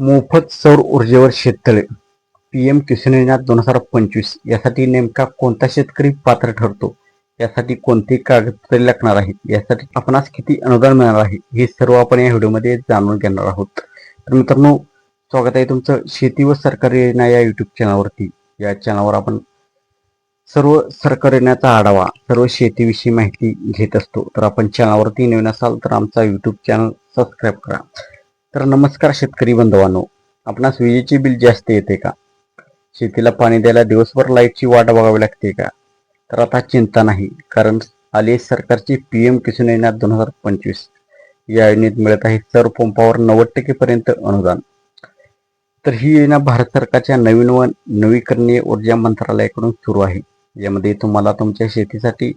मोफत सौर ऊर्जेवर शेततळे. पी एम किसान योजना दोन हजार पंचवीस यासाठी नेमका कोणता शेतकरी पात्र ठरतो? यासाठी कोणती कागदपत्रे लागणार आहेत? यासाठी आपणास किती अनुदान मिळणार आहे? हे सर्व आपण या व्हिडिओमध्ये जाणून घेणार आहोत. तर मित्रांनो स्वागत आहे तुमचं शेती व सरकारी योजना या युट्यूब चॅनलवरती या चॅनलवर आपण सर्व सरकारी योजनाचा आढावा सर्व शेतीविषयी माहिती घेत असतो. तर आपण चॅनलवरती नवीन असाल तर आमचा युट्यूब चॅनल सबस्क्राईब करा. तर नमस्कार शेतकरी बंधवानो. आपणास विजेचे बिल जास्त येते का? शेतीला पाणी द्यायला दिवसभर लाईटची वाट बघावी लागते का? तर आता चिंता नाही कारण आली सरकारची पी एम किसान योजना दोन हजार पंचवीस या योजनेत मिळत आहे सर्व पंपावर नव्वद टक्केपर्यंत अनुदान. तर ही योजना भारत सरकारच्या नवीन व नवीकरणीय ऊर्जा मंत्रालयाकडून सुरू आहे. यामध्ये तुम्हाला तुमच्या शेतीसाठी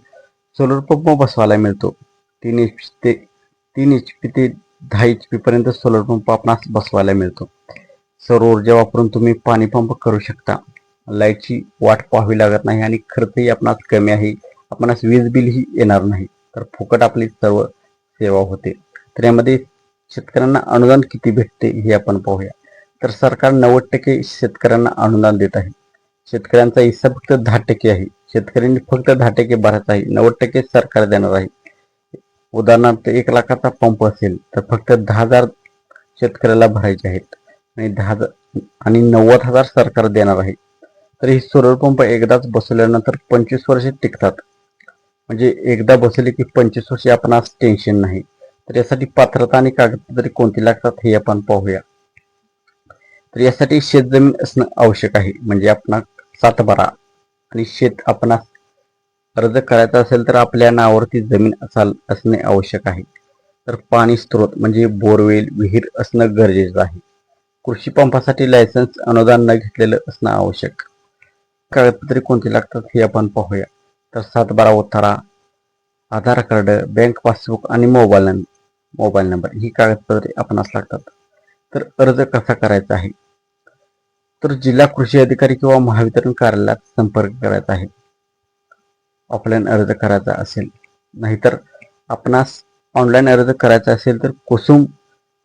सोलर पंप बसवायला मिळतो. तीन एच पी ते तीन एच पी ते दहा एच पी पर्यंत सोलर पंप आपणास बसवायला मिळतो. सौर ऊर्जा वापरून तुम्ही पाणी पंप करू शकता. लाईटची वाट पाहावी लागत नाही आणि खर्चही आपणास कमी आहे. आपणास वीज बिलही येणार नाही. तर फुकट आपली सर्व सेवा होते. तर यामध्ये शेतकऱ्यांना अनुदान किती भेटते हे आपण पाहूया. तर सरकार नव्वद टक्के शेतकऱ्यांना अनुदान देत आहे. शेतकऱ्यांचा हिस्सा फक्त दहा टक्के आहे. शेतकऱ्यांनी फक्त दहा टक्के भरायचा आहे. नव्वद टक्के सरकार देणार आहे. उदाहरणार्थ एक लाखाचा पंप असेल तर फक्त दहा हजार शेतकऱ्याला भरायचे आहेत. आणि दहा हजार आणि नव्वद हजार सरकार देणार आहे. तर हे सोलर पंप एकदाच बसवल्यानंतर पंचवीस वर्षे टिकतात. म्हणजे एकदा बसवले की पंचवीस वर्षे आपण आज टेन्शन नाही. तर यासाठी पात्रता आणि कागदपत्रे कोणती लागतात हे आपण पाहूया. तर यासाठी शेतजमीन असणं आवश्यक आहे. म्हणजे आपण सातबारा आणि शेत आपणास अर्ज करायचा असेल तर आपल्या नावावरती जमीन असाल असणे आवश्यक आहे. तर पाणी स्रोत म्हणजे बोरवेल विहीर असणं गरजेचं आहे. कृषी पंपासाठी लायसन्स अनुदान न घेतलेलं असणं आवश्यक. कागदपत्रे कोणती लागतात हे आपण पाहूया. तर सातबारा उतारा आधार कार्ड बँक पासबुक आणि मोबाईल नंबर मोबाईल नंबर ही कागदपत्रे आपणास लागतात. तर अर्ज कसा करायचा आहे? तर जिल्हा कृषी अधिकारी किंवा महावितरण कार्यालयात संपर्क करायचा आहे. ऑफलाईन अर्ज करायचा असेल. नाहीतर आपणास ऑनलाईन अर्ज करायचा असेल तर Kusum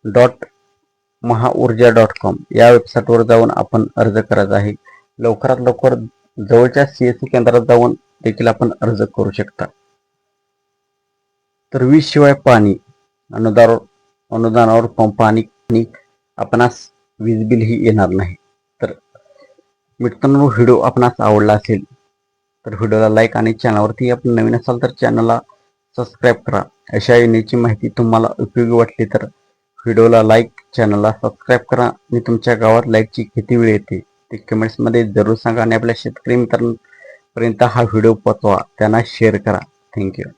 dot Mahaurja dot com या वेबसाईटवर जाऊन आपण अर्ज करायचा आहे. लवकरात लवकर जवळच्या सी एस सी केंद्रात जाऊन देखील आपण अर्ज करू शकता. तर वीज शिवाय पाणी अनुदान अनुदानावर पंप आणि आपणास वीज बिल ही येणार नाही. तर मित्रांनो व्हिडिओ आपणास आवडला असेल तर व्हिडिओला लाईक आणि चॅनलवरती आपण नवीन असाल तर चॅनलला सबस्क्राईब करा. अशा योजनेची माहिती तुम्हाला उपयोगी वाटली तर व्हिडिओला लाईक चॅनलला सबस्क्राईब करा आणि तुमच्या गावात लाईकची किती वेळ येते ते कमेंट्समध्ये जरूर सांगा आणि आपल्या शेतकरी मित्रांपर्यंत हा व्हिडिओ पोचवा त्यांना शेअर करा. थँक्यू